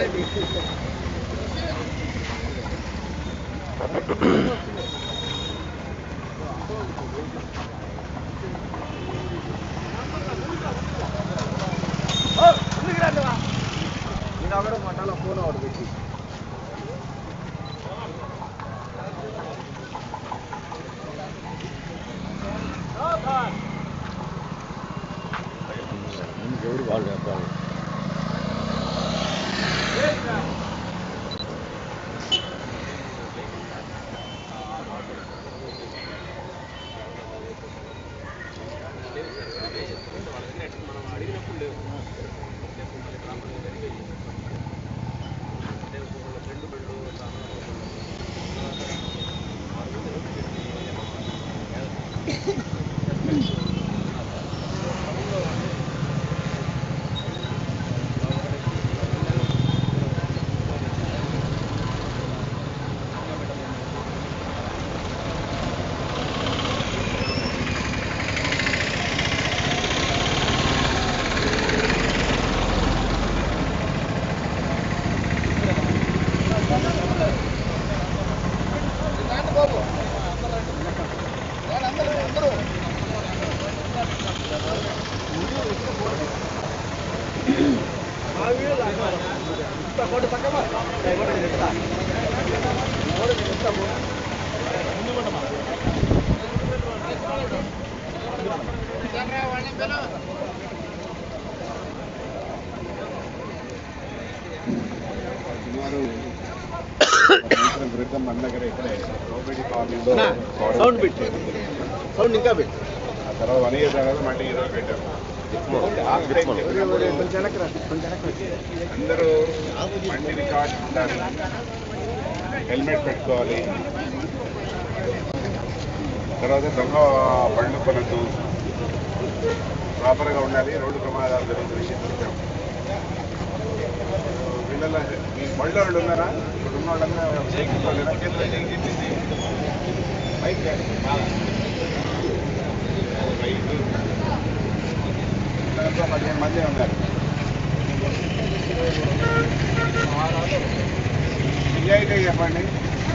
ఎవరు క్రితం మన దగ్గర ఇక్కడే సౌండ్ పెట్టారు సౌండ్ ఇంకా పెట్టారు తర్వాత వన్ ఇయర్ తర్వాత మళ్ళీ ఈరోజు పెట్టాం అందరూ బండి రికార్డ్ ఉండాలి. హెల్మెట్ పెట్టుకోవాలి. తర్వాత దొంగ బండ్లు కొనద్దు ప్రాపర్గా ఉండాలి. రోడ్డు ప్రమాదాలు జరుగుతున్న విషయం చెప్పాం పిల్లల మీ బళ్ళు వాళ్ళు ఉన్నారా? ఇప్పుడు ఉన్న వాళ్ళంతా సైకిల్ వాళ్ళేనా చేతిలో చేయి చేసి బైక్ దాంట్లో పదిహేను మంది ఉన్నారు నిజాయితీ చెప్పండి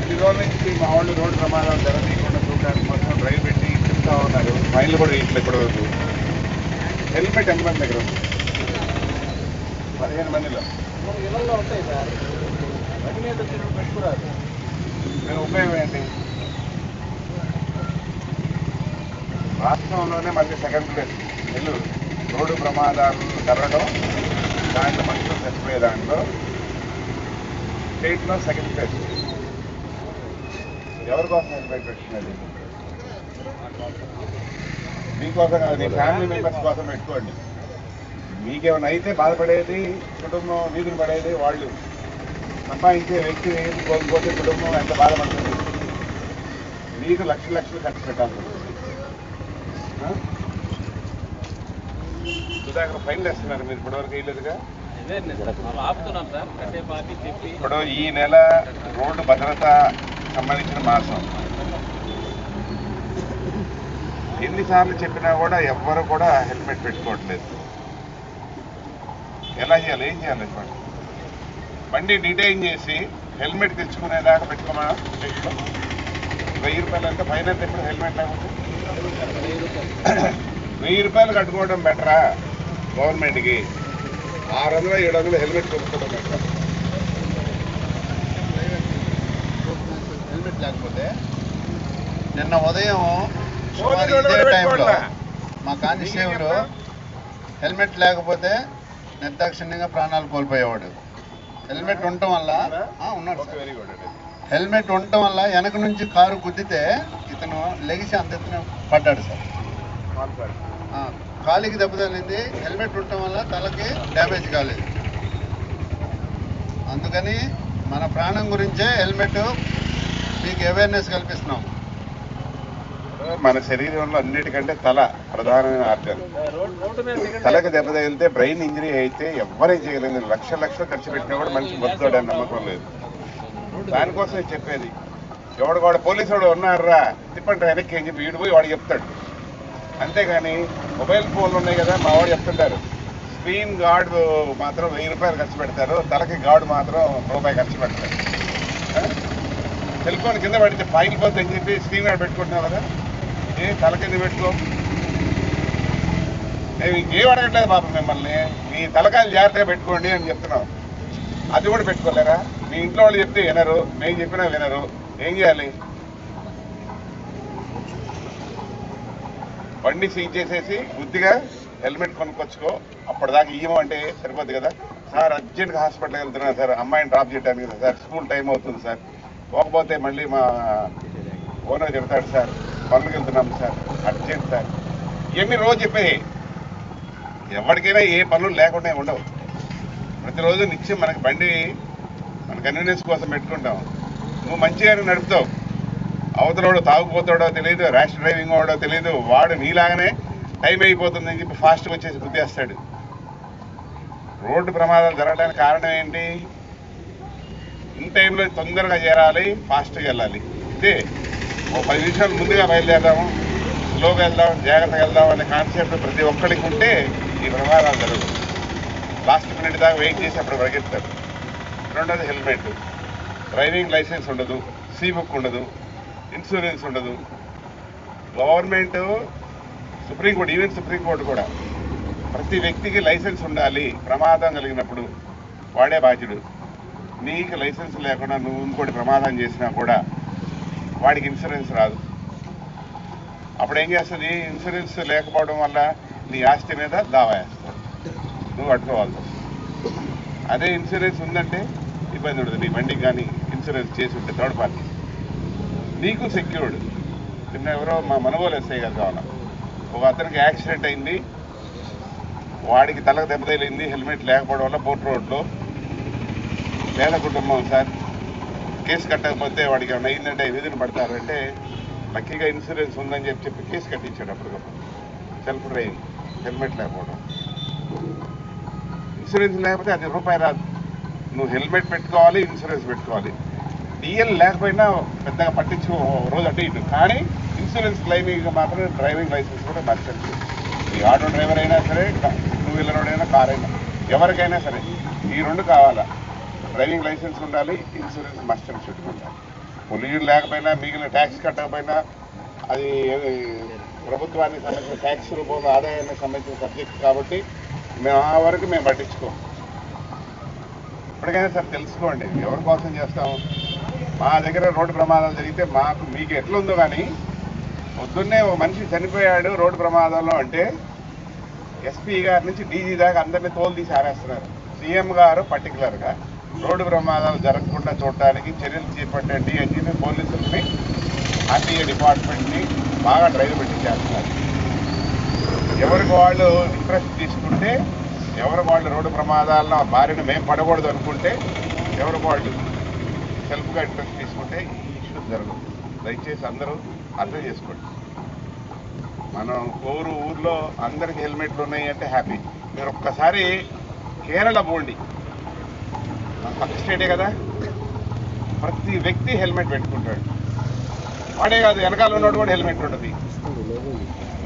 ఈ రోజు నుంచి మా వాళ్ళు రోడ్డు ప్రమాదాలు జరగకుండా చూడడానికి మొత్తం డ్రైవ్ పెట్టి చెప్తా ఉన్నారు ఫైన్లు కూడా ఇట్లా ఇక్కడ వరకు హెల్మెట్ ఎంతమంది దగ్గర ఉంది పదిహేను మందిలో. ఉపయోగం ఉంటాయి సార్ బండి మీద వచ్చినప్పుడు పెట్టుకురాదు మేము ఉపయోగం ఏంటి రాష్ట్రంలోనే మళ్ళీ సెకండ్ ప్లేస్ నెల్లూరు. రోడ్డు ప్రమాదాలు జరగడం దాంట్లో మనుషులు చచ్చిపోయే దాంట్లో స్టేట్లో సెకండ్ ప్లేస్ ఎవరి కోసం హెల్మెట్ పెట్టినది? మీకోసం కాదు మీ ఫ్యామిలీ మెంబర్స్ కోసం పెట్టుకోండి. మీకేమైనా అయితే బాధపడేది కుటుంబం వీధులు పడేది వాళ్ళు. సంపాదించే వ్యక్తి కోల్పోతే కుటుంబం ఎంత బాధపడుతుంది? మీకు లక్షలు లక్షలు ఖర్చు పెట్టాల్సి సుధాకర్ ఫైన్ వేస్తున్నారు మీరు ఇప్పటివరకు వేయలేదుగా? చెప్పి ఇప్పుడు ఈ నెల రోడ్డు భద్రత సంబంధించిన మాసం. ఎన్నిసార్లు చెప్పినా కూడా ఎవ్వరు కూడా హెల్మెట్ పెట్టుకోవట్లేదు. ఎలా చేయాలి? ఏం చేయాలి బండి డిటైన్ చేసి హెల్మెట్ తెచ్చుకునేదాకా పెట్టుకోమా? వెయ్యి రూపాయలు అంటే ఫైన్ అంటే ఇప్పుడు హెల్మెట్ లేకపోతే? వెయ్యి రూపాయలు కట్టుకోవడం బెటరా గవర్నమెంట్కి? ఆరు వందలు ఏడు వందలు హెల్మెట్ కొనుక్కోవడం బెటరా? హెల్మెట్ లేకపోతే నిన్న ఉదయం సుమారు ఇదే టైంలో? మా కానిస్టేబుల్ హెల్మెట్ లేకపోతే నిర్దాక్షిణ్యంగా ప్రాణాలు కోల్పోయేవాడు. హెల్మెట్ ఉండటం వల్ల ఉన్నాడు. వెరీ గుడ్ అండి. హెల్మెట్ ఉండటం వల్ల వెనక నుంచి కారు గుద్దితే ఇతను లెగిసి అంత ఎత్తున పడ్డాడు సార్. ఆ, కాలికి దెబ్బ తగిలింది. హెల్మెట్ ఉండటం వల్ల తలకి డ్యామేజ్ కాలేదు. అందుకని మన ప్రాణం గురించే హెల్మెట్ మీకు అవేర్నెస్ కల్పిస్తున్నాం. మన శరీరంలో అన్నిటికంటే తల ప్రధానమైన ఆర్గన్. తలకు దెబ్బ తగిలితే బ్రెయిన్ ఇంజరీ అయితే ఎవరేం చేయలేదు లక్ష లక్షలు ఖర్చు పెట్టినా కూడా మనిషి బతుకోడని నమ్మకం లేదు. దానికోసమే చెప్పేది. ఎవడు వాడు పోలీసు వాడు ఉన్నారా తిప్పండి వెనక్కి అని చెప్పి వీడు పోయి వాడు చెప్తాడు. అంతేగాని మొబైల్ ఫోన్లు ఉన్నాయి కదా మా వాడు చెప్తుంటారు. స్క్రీన్ గార్డ్ మాత్రం వెయ్యి రూపాయలు ఖర్చు పెడతారు తలకి గార్డ్ మాత్రం రూపాయి ఖర్చు పెడతారు. సెల్ ఫోన్ కింద పడితే పైకి పోతే అని చెప్పి స్క్రీన్ గార్డ్ పెట్టుకుంటున్నావు కదా ఏ తల కింద పెట్టుకో? మేము ఇంకేం అడగట్లేదు పాపం మిమ్మల్ని. మీ తలకాయలు జాగ్రత్తగా పెట్టుకోండి అని చెప్తున్నాం అది కూడా పెట్టుకోలేరా? మీ ఇంట్లో వాళ్ళు చెప్తే వినరు నేను చెప్పినా వినరు. ఏం చేయాలి? బండి సీజ్ చేసేసి బుద్ధిగా హెల్మెట్ కొనుక్కొచ్చుకో. అప్పటిదాకా ఇయ్యమంటే సరిపోద్ది కదా. సార్ అర్జెంట్గా హాస్పిటల్కి వెళ్తున్నాను సార్. అమ్మాయిని డ్రాప్ చేయడానికి కదా సార్. స్కూల్ టైం అవుతుంది సార్. పోకపోతే మళ్ళీ మా ఓనర్ చెప్తాడు సార్. పనులకు వెళ్తున్నాం సార్. Urgent sir. ఇవన్నీ రోజు చెప్పేది? ఎవరికైనా ఏ పనులు లేకుండా ఉండవు. ప్రతిరోజు నిత్యం మనకి బండి మన కన్వీనియన్స్ కోసం పెట్టుకుంటాం. నువ్వు మంచిగా నడుపుతావు. అవతలోడు తాగుపోతాడో తెలియదు ర్యాష్ డ్రైవింగ్ వాడో తెలియదు వాడు నీలాగానే టైం అయిపోతుందని చెప్పి ఫాస్ట్గా వచ్చేసి గుద్దేస్తాడు. రోడ్డు ప్రమాదాలు జరగడానికి కారణం ఏంటి? ఇన్ టైంలో తొందరగా చేరాలి ఫాస్ట్గా వెళ్ళాలి. ఇదే ఓ పది నిమిషాలు ముందుగా బయలుదేరదాము. స్లోగా వెళ్దాం జాగ్రత్తగా వెళ్దాం అనే కాన్సెప్ట్ ప్రతి ఒక్కరికి ఉంటే ఈ ప్రమాదాలు జరుగుతుంది లాస్ట్ మినిట్ దాకా వెయిట్ చేసి అప్పుడు పరిగెత్తాడు రెండోది హెల్మెట్. డ్రైవింగ్ లైసెన్స్ ఉండదు సీ బుక్ ఉండదు ఇన్సూరెన్స్ ఉండదు. Government supreme court even supreme court కూడా ప్రతి వ్యక్తికి లైసెన్స్ ఉండాలి ప్రమాదం కలిగినప్పుడు వాడే బాధ్యుడు. నీకు లైసెన్స్ లేకుండా నువ్వు ఇంకోటి ప్రమాదం చేసినా కూడా వాడికి ఇన్సూరెన్స్ రాదు. అప్పుడు ఏం చేస్తుంది? ఇన్సూరెన్స్ లేకపోవడం వల్ల నీ ఆస్తి మీద దావా వేస్తాడు నువ్వు కట్టుకోవాలి అదే ఇన్సూరెన్స్ ఉందంటే ఇబ్బంది ఉండదు. నీ బండికి కానీ ఇన్సూరెన్స్ చేసి ఉంటే థర్డ్ పార్టీ నీకు సెక్యూర్డ్ నిన్న ఎవరో మా మనవోలు ఎస్ఐ గారు కావాల? ఒక అతనికి యాక్సిడెంట్ అయింది. వాడికి తలకు దెబ్బ తగిలింది. హెల్మెట్ లేకపోవడం వల్ల బోట్ రోడ్లో పేద కుటుంబం సార్. కేసు కట్టకపోతే వాడికి ఏమైనా అయిందంటే విధులు పడతారు అంటే లక్కీగా ఇన్సూరెన్స్ ఉందని చెప్పి చెప్పి కేసు కట్టించాడు అప్పటికప్పుడు. సెల్ఫ్ డ్రైవింగ్ హెల్మెట్ లేకపోవడం. ఇన్సూరెన్స్ లేకపోతే అది రూపాయి రాదు. నువ్వు హెల్మెట్ పెట్టుకోవాలి ఇన్సూరెన్స్ పెట్టుకోవాలి. డిఎల్ లేకపోయినా పెద్దగా పట్టించు రోజు అటు ఇటు. కానీ ఇన్సూరెన్స్ క్లైమింగ్ మాత్రం డ్రైవింగ్ లైసెన్స్ కూడా మర్చండి ఈ ఆటో డ్రైవర్ అయినా సరే టూ వీలర్ అయినా కార్ అయినా ఎవరికైనా సరే ఈ రెండు కావాలా. డ్రైవింగ్ లైసెన్స్ ఉండాలి ఇన్సూరెన్స్ మస్ట్ అండ్ షుడ్ ఉండాలి. పొల్యూషన్ లేకపోయినా మిగిలిన ట్యాక్స్ కట్టకపోయినా అది ప్రభుత్వానికి సంబంధించిన ట్యాక్స్ రూపంలో ఆదాయానికి సంబంధించిన సబ్జెక్ట్ కాబట్టి మేము ఆ వరకు మేము పట్టించుకోం. ఇప్పటికైనా సార్ తెలుసుకోండి ఎవరి కోసం చేస్తాము? మా దగ్గర రోడ్డు ప్రమాదాలు జరిగితే మాకు మీకు ఎట్లుందో కానీ పొద్దున్నే ఒక మనిషి చనిపోయాడు రోడ్డు ప్రమాదంలో అంటే ఎస్పీ గారి నుంచి డీజీ దాకా అందరినీ తోలు తీసి ఆరేస్తున్నారు. సీఎం గారు పర్టికులర్గా రోడ్డు ప్రమాదాలు జరగకుండా చూడటానికి చర్యలు చేపట్టండి అని చెప్పి పోలీసుల్ని ఆర్టీఏ డిపార్ట్మెంట్ని బాగా డ్రైవ్ పెట్టి చేస్తున్నారు ఎవరికి వాళ్ళు ఇంట్రెస్ట్ తీసుకుంటే ఎవరికి వాళ్ళు రోడ్డు ప్రమాదాల బారిన మేము పడకూడదు అనుకుంటే ఎవరికి వాళ్ళు సెల్ఫ్గా ఇంట్రెస్ట్ తీసుకుంటే ఈ ఇష్యూస్ జరగదు. దయచేసి అందరూ అర్థం చేసుకోండి. మనం ఊరు ఊర్లో అందరికి హెల్మెట్లు ఉన్నాయి అంటే హ్యాపీ మీరు ఒక్కసారి కేరళ పోండి. పక్క స్టేటే కదా? ప్రతి వ్యక్తి హెల్మెట్ పెట్టుకుంటాడు. వాడే కాదు వెనకాల ఉన్నోడు కూడా హెల్మెట్ ఉంటుంది.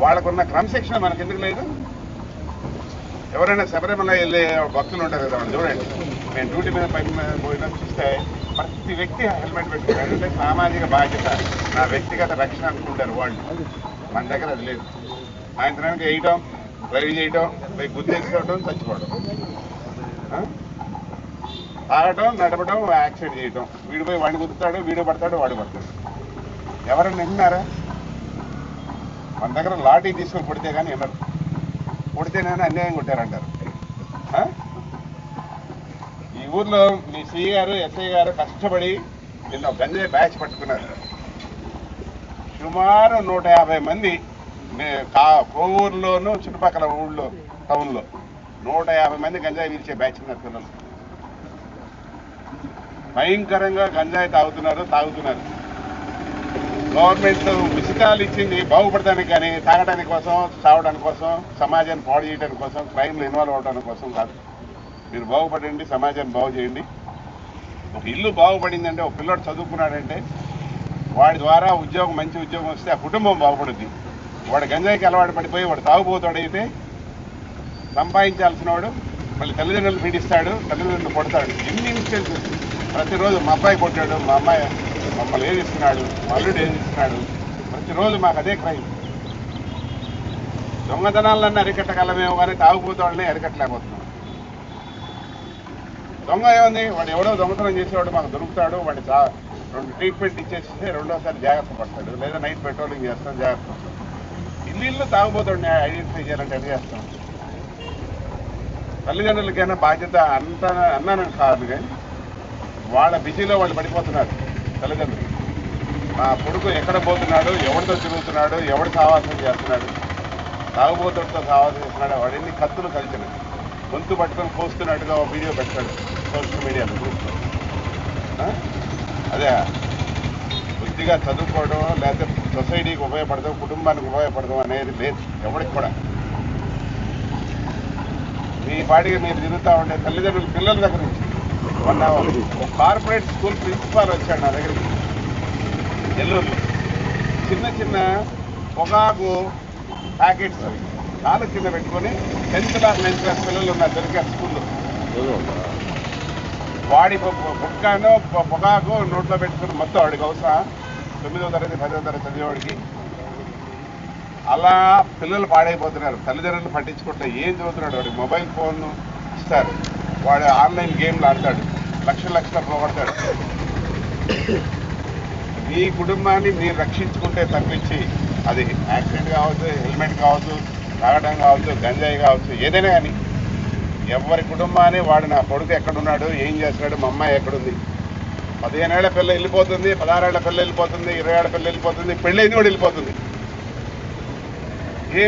వాళ్ళకున్న క్రమశిక్షణ మనకి ఎందుకు లేదు? ఎవరైనా శబరిమల వెళ్ళే భక్తులు ఉంటారు కదా వాళ్ళు చూడండి. నేను డ్యూటీ మీద పని మీద పోయినా చూస్తే ప్రతి వ్యక్తి హెల్మెట్ పెట్టుకుంటారు. అంటే సామాజిక బాధ్యత నా వ్యక్తిగత రక్షణ అనుకుంటారు వాళ్ళు. మన దగ్గర అది లేదు. సాయంత్రానికి వేయటం డ్రైవ్ చేయటం పోయి గుద్దేసుకోవటం చచ్చిపోవడం తాగటం నడపడం యాక్సిడెంట్ చేయటం. వీడిపోయి వాడిని గుర్తుతాడు వీడు పడతాడు వాడు పడతాడు. ఎవరైనా విన్నారా మన దగ్గర లాఠీ తీసుకొని కొడితే కానీ వినరు కొడితేనైనా అన్యాయం కొట్టారంటారు. ఈ ఊర్లో మీ సిఐ గారు ఎస్ఐ గారు కష్టపడి నిన్న గంజాయి బ్యాచ్ పట్టుకున్నారు. సుమారు నూట యాభై మంది కోవూరులోను చుట్టుపక్కల ఊళ్ళో టౌన్లో నూట యాభై మంది గంజాయి పిలిచే బ్యాచ్ ఉన్నారు పిల్లలు. భయంకరంగా గంజాయి తాగుతున్నారు తాగుతున్నారు. గవర్నమెంట్ ఉచితాలు ఇచ్చింది బాగుపడటానికి కానీ తాగడానికి కోసం చావడానికి కోసం సమాజాన్ని పాడు చేయడానికి కోసం క్రైమ్లు ఇన్వాల్వ్ అవడానికి కోసం కాదు. మీరు బాగుపడండి సమాజాన్ని బాగు చేయండి. ఒక ఇల్లు బాగుపడిందంటే ఒక పిల్లోడు చదువుకున్నాడంటే వాడి ద్వారా ఉద్యోగం మంచి ఉద్యోగం వస్తే ఆ కుటుంబం బాగుపడుద్ది. వాడు గంజాయికి అలవాటు పడిపోయి వాడు తాగుబోతాడైతే సంపాదించాల్సిన వాడు మళ్ళీ తల్లిదండ్రులు పీడిస్తాడు తల్లిదండ్రులు కొడతాడు. ఎన్ని ఇన్స్టెన్సెస్? ప్రతిరోజు మా అబ్బాయి కొట్టాడు మా అమ్మాయి మమ్మల్ని ఏదిస్తున్నాడు మా అల్లుడు ఏదిస్తున్నాడు ప్రతిరోజు మాకు అదే క్రైమ్. దొంగతనాలన్నీ అరికట్టగలమేమో కానీ తాగుపోతాడని అరికట్టలేకపోతున్నాం. దొంగ ఏముంది? వాడు ఎవడో దొంగతనం చేసేవాడు మాకు దొరుకుతాడు వాడి రెండు ట్రీట్మెంట్ ఇచ్చేస్తే రెండోసారి జాగ్రత్త పడతాడు లేదా నైట్ పెట్రోలింగ్ చేస్తాం జాగ్రత్త పడతాడు. ఇల్లు ఇల్లు తాగుపోతాడు ఐడెంటిఫై చేయాలంటే ఎట్లా చేస్తాం? తల్లిదండ్రులకైనా బాధ్యత అంత అన్నానని కాదు కానీ వాళ్ళ బిజీలో వాళ్ళు పడిపోతున్నారు తల్లిదండ్రులు. మా కొడుకు ఎక్కడ పోతున్నాడు ఎవరితో తిరుగుతున్నాడు ఎవడు సావాసం చేస్తున్నాడు తాగుబోతుడితో సావాసం చేస్తున్నాడు వాడిని కత్తులు కలిసినాడు గొంతు పట్టుకొని కోస్తున్నట్టుగా వీడియో పెట్టాడు సోషల్ మీడియాలో గ్రూప్లో. అదే బుద్ధిగా చదువుకోవడం లేకపోతే సొసైటీకి ఉపయోగపడదాం కుటుంబానికి ఉపయోగపడదాం అనేది లేదు ఎవరికి కూడా. మీ పాటికి మీరు తిరుగుతూ ఉండే తల్లిదండ్రులు పిల్లల దగ్గర నుంచి మొన్న ఒక కార్పొరేట్ స్కూల్ ప్రిన్సిపాల్ వచ్చాడు నా దగ్గరికి. నెల్లూరులో. చిన్న చిన్న పొగాకు ప్యాకెట్స్ అవి. కాలు కింద పెట్టుకొని టెన్త్ క్లాస్ నైన్త్ క్లాస్ పిల్లలు ఉన్నారు దొరికారు స్కూల్లో. వాడి బుక్కను పొగాకు నోట్లో పెట్టుకుని మొత్తం వాడికి అవసరం. తొమ్మిదో తరగతి పదో తరగతి చదివేవాడికి అలా పిల్లలు పాడైపోతున్నారు. తల్లిదండ్రులు పట్టించుకుంటే ఏం చదువుతున్నాడు వాడికి మొబైల్ ఫోన్ ఇస్తారు. వాడు ఆన్లైన్ గేమ్లు ఆడతాడు. లక్ష లక్షల పోగొడతాడు. మీ కుటుంబాన్ని మీరు రక్షించుకుంటే తప్పించి అది యాక్సిడెంట్ కావచ్చు హెల్మెట్ కావచ్చు తాగడం కావచ్చు గంజాయి కావచ్చు ఏదైనా కానీ ఎవరి కుటుంబాన్ని వాడు నా కొడుకు ఎక్కడున్నాడు ఏం చేస్తున్నాడు మా అమ్మాయి ఎక్కడుంది? పదిహేనేళ్ళ పిల్ల వెళ్ళిపోతుంది పదహారేళ్ళ పిల్ల వెళ్ళిపోతుంది ఇరవై ఏళ్ళ పిల్ల వెళ్ళిపోతుంది పెళ్ళైంది కూడా వెళ్ళిపోతుంది. ఏ?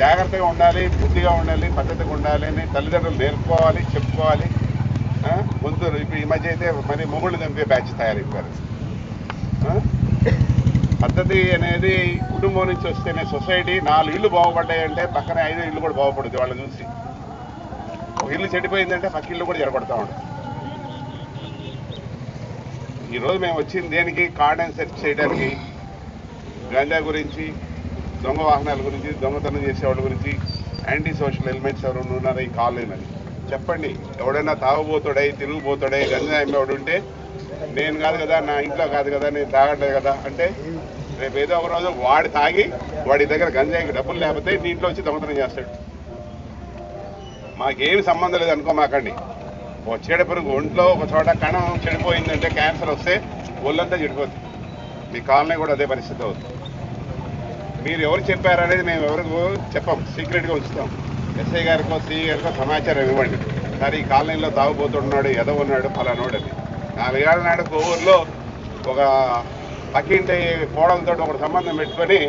జాగ్రత్తగా ఉండాలి బుద్ధిగా ఉండాలి పద్ధతిగా ఉండాలి అని తల్లిదండ్రులు నేర్పుకోవాలి చెప్పుకోవాలి ముందు ఇప్పుడు ఈ మధ్య అయితే మరి మొగుళ్ళు చంపే బ్యాచ్ తయారైపోయారు. పద్ధతి అనేది కుటుంబం నుంచి వస్తేనే సొసైటీ నాలుగు ఇళ్ళు బాగుపడ్డాయంటే పక్కన ఐదు ఇళ్ళు కూడా బాగుపడుతుంది వాళ్ళని చూసి. ఒక ఇల్లు చెడిపోయిందంటే పక్క ఇల్లు కూడా జరగబడతా ఉంటుంది ఈరోజు మేము వచ్చింది దేనికి? కార్డన్ సెర్చ్ చేయడానికి. గంజా గురించి దొంగ వాహనాల గురించి దొంగతనం చేసేవాళ్ళ గురించి యాంటీ సోషల్ ఎలిమెంట్స్ ఎవరు ఉన్నారో? ఈ కాలనీలని చెప్పండి. ఎవడైనా తాగుబోతుడై తిరుగుబోతాడే గంజా అమ్మేవాడు ఉంటే నేను కాదు కదా నా ఇంట్లో కాదు కదా నేను తాగట్లేదు కదా అంటే రేపు ఏదో ఒక రోజు వాడి తాగి వాడి దగ్గర గంజాయికి డబ్బులు లేకపోతే నీ ఇంట్లో వచ్చి దొంగతనం చేస్తాడు. మాకేమి సంబంధం లేదు అనుకో మాకండి ఓ ఒంట్లో ఒక చోట కణం చెడిపోయిందంటే క్యాన్సర్ వస్తే ఒళ్ళంతా చెడిపోతుంది. మీ కాలనీ కూడా అదే పరిస్థితి అవుతుంది. మీరు ఎవరు చెప్పారనేది మేము ఎవరికి చెప్పం. సీక్రెట్గా ఉంచుతాం. ఎస్ఐ గారికో సిఐ గారికో సమాచారం ఇవ్వండి. సరే ఈ కాలనీలో తాగుబోతున్నాడు ఎద ఉన్నాడు ఫలానోడు అని నాలుగేళ్ళ నాడు కోవూరులో ఒక పక్కింటి కోడలతో ఒకటి సంబంధం పెట్టుకొని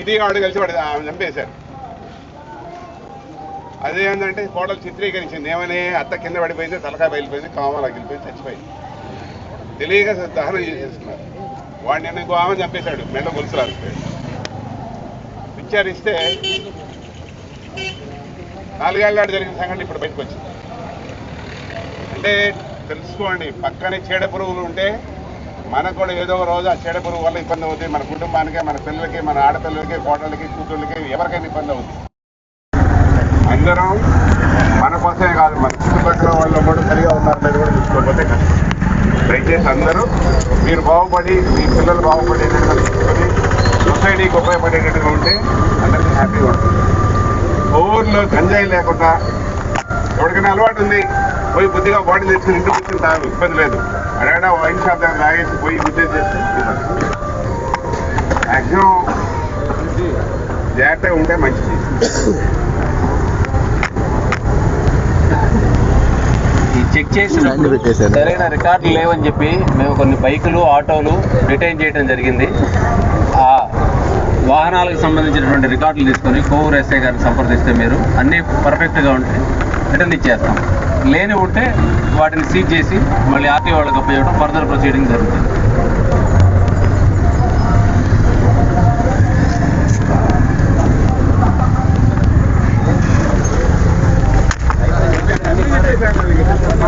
ఇది వాడు కలిసి వాడు ఆమె చంపేశారు. అదేంటంటే కోడలు చిత్రీకరించింది. ఏమని? అత్త కింద పడిపోయింది తలకాయ బయలుపోయింది కామలా వెళ్ళిపోయింది చచ్చిపోయింది. తెలియక దహనం చేసేస్తున్నారు వాడిని నేను ఇంకో ఆమె చంపేశాడు మెడ గొలుసు అరిస్తాడు విచారిస్తే నాలుగేళ్ళ నాడు జరిగిన సంఘటన ఇప్పుడు బయటకు వచ్చింది. అంటే తెలుసుకోండి పక్కనే చీడ పురుగులు ఉంటే మనకు కూడా ఏదో ఒక రోజు ఆ చీడ పురుగు వల్ల ఇబ్బంది అవుతుంది మన కుటుంబానికి మన పిల్లలకి మన ఆడపిల్లలకి కోటలకి కూతుళ్ళకి ఎవరికైనా ఇబ్బంది అవుతుంది అందరం మన కోసమే కాదు మన చుట్టుపక్కల వాళ్ళు కూడా సరిగా ఉన్నారు కూడా చూసుకోకపోతే కష్టం. దయచేసి అందరూ మీరు బాగుపడి మీ పిల్లలు బాగుపడేటట్టుగా చూసుకొని సొసైటీకి ఉపయోగపడేటట్టుగా ఉంటే అందరికీ హ్యాపీగా ఉంటుంది. ఊర్లో గంజాయి లేకుండా ఎవరికైనా అలవాటు ఉంది పోయి బుద్ధిగా బాడీ తెచ్చుకుని ఇంటికి వచ్చిన తాగు ఇబ్బంది లేదు. అడగడా వైన్ షాప్ దగ్గర తాగేసి పోయి బుద్ధి చేసి మ్యాక్సిమం జాగ్రత్తగా ఉంటే మంచిది. చెక్ చేసినప్పుడు సరైన రికార్డులు లేవని చెప్పి మేము కొన్ని బైకులు ఆటోలు రిటైన్ చేయడం జరిగింది. ఆ వాహనాలకు సంబంధించినటువంటి రికార్డులు తీసుకొని కోవూరు ఎస్ఐ గారిని సంప్రదిస్తే మీరు అన్నీ పర్ఫెక్ట్గా ఉంటే రిటర్న్ ఇచ్చేస్తాం. లేని ఉంటే వాటిని సీజ్ చేసి మళ్ళీ ఆర్టీఓ వాళ్ళకి అప్పచేయడం ఫర్దర్ ప్రొసీడింగ్ జరుగుతుంది.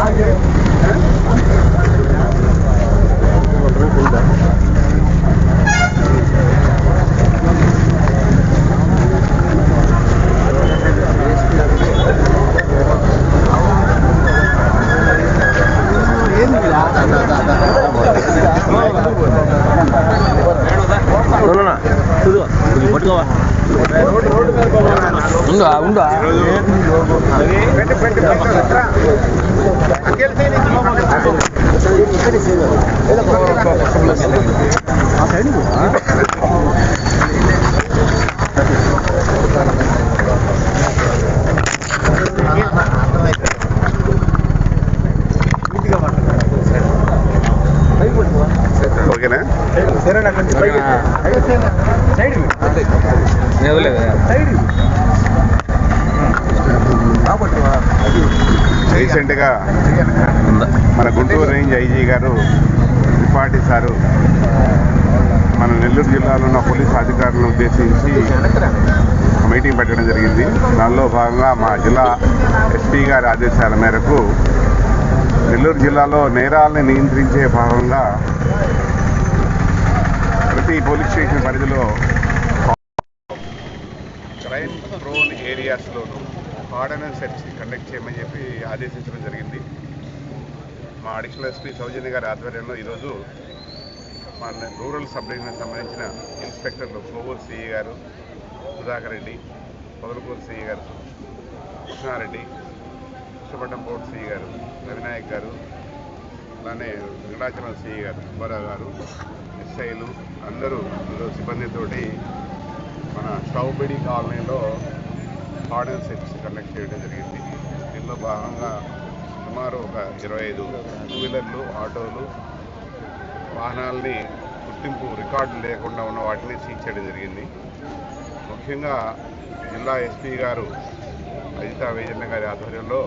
Frage. రీసెంట్గా మన గుంటూరు రేంజ్ ఐజీ గారు త్రిపాఠి సారు మన నెల్లూరు జిల్లాలో ఉన్న పోలీసు అధికారులను ఉద్దేశించి మీటింగ్ పెట్టడం జరిగింది. దానిలో భాగంగా మా జిల్లా ఎస్పీ గారి ఆదేశాల మేరకు నెల్లూరు జిల్లాలో నేరాలను నియంత్రించే భాగంగా ఈ పోలీస్ స్టేషన్ పరిధిలో క్రైమ్ ప్రోన్ ఏరియాస్లోనూ ఆర్డనెన్స్ సెర్చ్ కండక్ట్ చేయమని చెప్పి ఆదేశించడం జరిగింది. మా అడిషనల్ ఎస్పీ సౌజన్య గారి ఆధ్వర్యంలో ఈరోజు మన రూరల్ సబ్ సంబంధించిన ఇన్స్పెక్టర్లు కోవూరు సిఈ గారు సుధాకర్ రెడ్డి పొదలకూరు సిఈ గారు కృష్ణారెడ్డి కృష్ణపట్నం పోర్ట్ సిఈ గారు రవినాయక్ గారు అలానే వెంకటాచలం సిఈ గారు సుబ్బారావు గారు ఎస్ఐలు అందరూ సిబ్బందితో సిబ్బందితోటి మన స్టౌబిడి కాలనీలో ఆర్డర్ సెట్స్ కండక్ట్ చేయడం జరిగింది. దీనిలో భాగంగా సుమారు ఒక ఇరవై ఐదు టూ వీలర్లు ఆటోలు వాహనాల్ని గుర్తింపు రికార్డు లేకుండా ఉన్న వాటిని సీజ్ చేయడం జరిగింది. ముఖ్యంగా జిల్లా ఎస్పీ గారు అజితా వేజన్న గారి ఆధ్వర్యంలో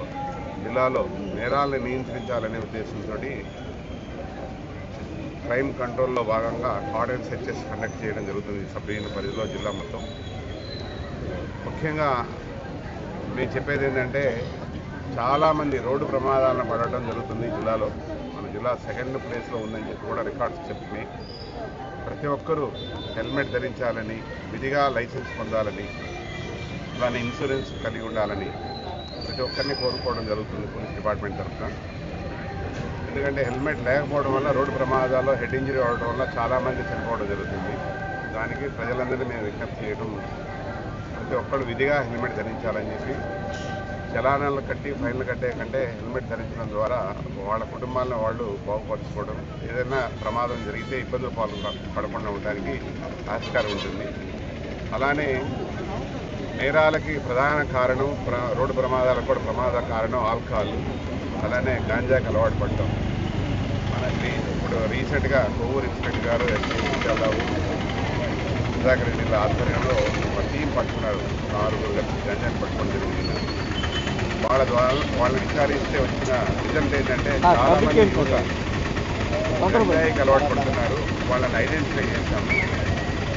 జిల్లాలో నేరాలను నియంత్రించాలనే ఉద్దేశంతో క్రైమ్ కంట్రోల్లో భాగంగా కార్డన్ సెర్చెస్ కండక్ట్ చేయడం జరుగుతుంది సబ్ డివిజన్ పరిధిలో జిల్లా మొత్తం. ముఖ్యంగా మేము చెప్పేది ఏంటంటే చాలామంది రోడ్డు ప్రమాదాలను పడటం జరుగుతుంది జిల్లాలో. మన జిల్లా సెకండ్ ప్లేస్లో ఉందని చెప్పి కూడా రికార్డ్స్ చెప్పినాయి ప్రతి ఒక్కరూ హెల్మెట్ ధరించాలని విధిగా లైసెన్స్ పొందాలని అలానే ఇన్సూరెన్స్ కలిగి ఉండాలని ప్రతి ఒక్కరిని కోరుకోవడం జరుగుతుంది పోలీస్ డిపార్ట్మెంట్ తరఫున. ఎందుకంటే హెల్మెట్ లేకపోవడం వల్ల రోడ్డు ప్రమాదాల్లో హెడ్ ఇంజరీ అవడం వల్ల చాలామంది చనిపోవడం జరుగుతుంది. దానికి ప్రజలందరినీ మేము విజ్ఞప్తి చేయడం ప్రతి ఒక్కరు విధిగా హెల్మెట్ ధరించాలని చెప్పి చలానాలు కట్టి ఫైన్లు కట్టే కంటే హెల్మెట్ ధరించడం ద్వారా వాళ్ళ కుటుంబాలను వాళ్ళు బాగుపరచుకోవడం ఏదైనా ప్రమాదం జరిగితే ఇబ్బందులు పాలు పడకుండా ఉండడానికి ఆస్కారం ఉంటుంది. అలానే నేరాలకి ప్రధాన కారణం ప్ర- రోడ్డు ప్రమాదాలకు కూడా ప్రమాద కారణం ఆల్కహాల్. అలానే గాంజాకి అలవాటు పడటం మనకి ఇప్పుడు రీసెంట్గా కొవ్వూరు ఇన్స్పెక్టర్ గారు ఎస్పీ విశాలరావు సుధాకర్ రెడ్డి ఆధ్వర్యంలో ఒక టీం పట్టుకున్నారు. ఆరుగురు కలిసి గంజాన్ని పట్టుకోవడం జరిగింది. వాళ్ళ ద్వారా వాళ్ళని విచారిస్తే వచ్చిన రిజల్ట్ ఏంటంటే చాలా మంది యువత గంజాయికి అలవాటు పడుతున్నారు. వాళ్ళని ఐడెంటిఫై చేశాము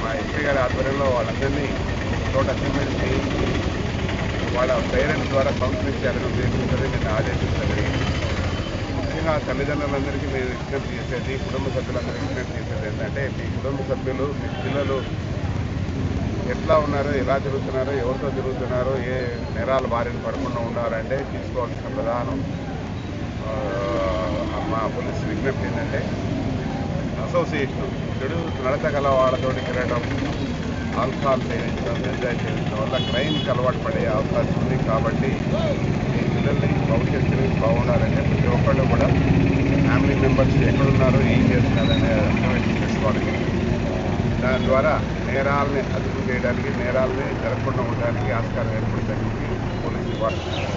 మా ఎస్పీ గారి ఆధ్వర్యంలో వాళ్ళందరినీ చోట అసైన్మెంట్ చేయించి వాళ్ళ పేరెంట్స్ ద్వారా కౌన్సిలింగ్ చేయాలని ఉద్దేశించడం నేను ఆదేశించడం జరిగింది ముఖ్యంగా తల్లిదండ్రులందరికీ నేను విజ్ఞప్తి చేసేది కుటుంబ సభ్యులందరికీ విజ్ఞప్తి చేసేది ఏంటంటే మీ కుటుంబ సభ్యులు మీ పిల్లలు ఎట్లా ఉన్నారో ఎలా తిరుగుతున్నారో ఎవరితో తిరుగుతున్నారో ఏ నేరాలు బారిన పడకుండా ఉండాలంటే తీసుకోవాల్సిన ప్రధానం మా పోలీస్ విజ్ఞప్తి ఏంటంటే అసోసియేషన్ చెడు నడత గల వాళ్ళతోటి తిరగడం ఆల్కహాల్ సేవించడం వల్ల క్రైమ్కి అలవాటు పడే అవకాశం ఉంది కాబట్టి ఈ పిల్లల్ని భవిష్యత్తుని బాగుండాలంటే ప్రతి ఒక్కళ్ళు కూడా ఫ్యామిలీ మెంబర్స్ ఎక్కడున్నారో ఏం చేస్తున్నారనే అర్థం చేసుకోవాలి. దాని ద్వారా నేరాలని అదుపు చేయడానికి నేరాలని జరగకుండా ఉండడానికి ఆస్కారం ఏర్పడడానికి పోలీస్ డిపార్ట్మెంట్